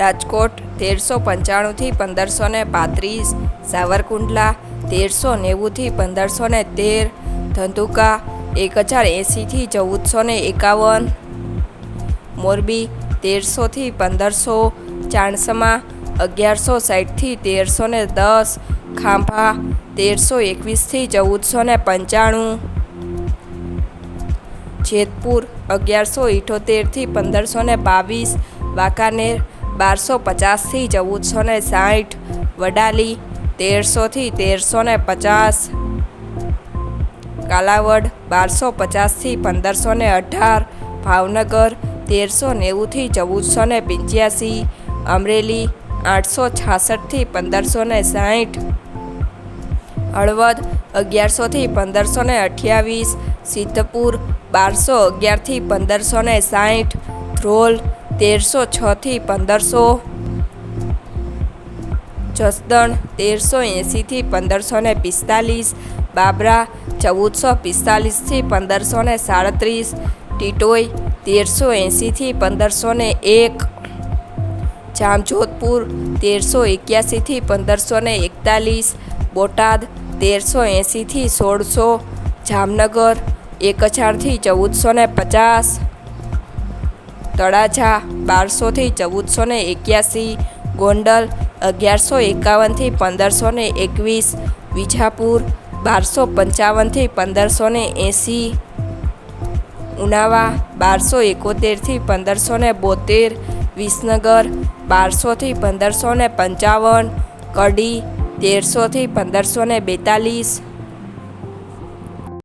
રાજકોટ તેરસો પંચાણુંથી પંદરસો ને પાંત્રીસ, સાવરકુંડલા તેરસો નેવુંથી પંદરસો ને તેર, ધંધુકા એક હજાર એંસીથી ચૌદસો ને એકાવન, મોરબી તેરસોથી પંદરસો, ચાણસમા અગિયારસો સાઠથી તેરસો ને દસ, ખાંભા તેરસો એકવીસથી ચૌદસો ને પંચાણું, જેતપુર અગિયારસો ઇઠોતેરથી પંદરસો ને બાવીસ, વાંકાનેર બારસો પચાસથી ચૌદસો ને સાઠ, વડાલી તેરસોથી તેરસો ને પચાસ, કાલાવડ બારસો પચાસથી પંદરસો ને અઢાર, ભાવનગર તેરસો નેવુંથી ચૌદસો ને પંચ્યાસી, અમરેલી આઠસો છાસઠથી પંદરસો ને સાઠ, હળવદ અગિયારસોથી પંદરસો ને અઠ્યાવીસ, સિદ્ધપુર બારસો અગિયારથી પંદરસો ને સાઠ, ધ્રોલ તેરસો છથી પંદરસો. જસદણ તેરસો એંસીથી પંદરસો ને પિસ્તાલીસ. બાબરા ચૌદસો પિસ્તાલીસથી પંદરસો ને સાડત્રીસ. ટીટોઈ તેરસો એંસીથી પંદરસો ને એક. જામજોધપુર તેરસો એક્યાસીથી પંદરસો ને એકતાલીસ. બોટાદ તેરસો એંસીથી સોળસો. જામનગર એક હજારથી ચૌદસો ને પચાસ. તળાજા બારસોથી ચૌદસો ને એક્યાસી, ગોંડલ અગિયારસો એકાવનથી પંદરસો ને એકવીસ, વિજાપુર બારસો પંચાવનથી પંદરસો ને એંસી, ઉનાવા બારસો એકોતેરથી પંદરસો ને બોતેર, વિસનગર બારસોથી પંદરસો ને પંચાવન, કડી તેરસોથી પંદરસો ને બેતાલીસ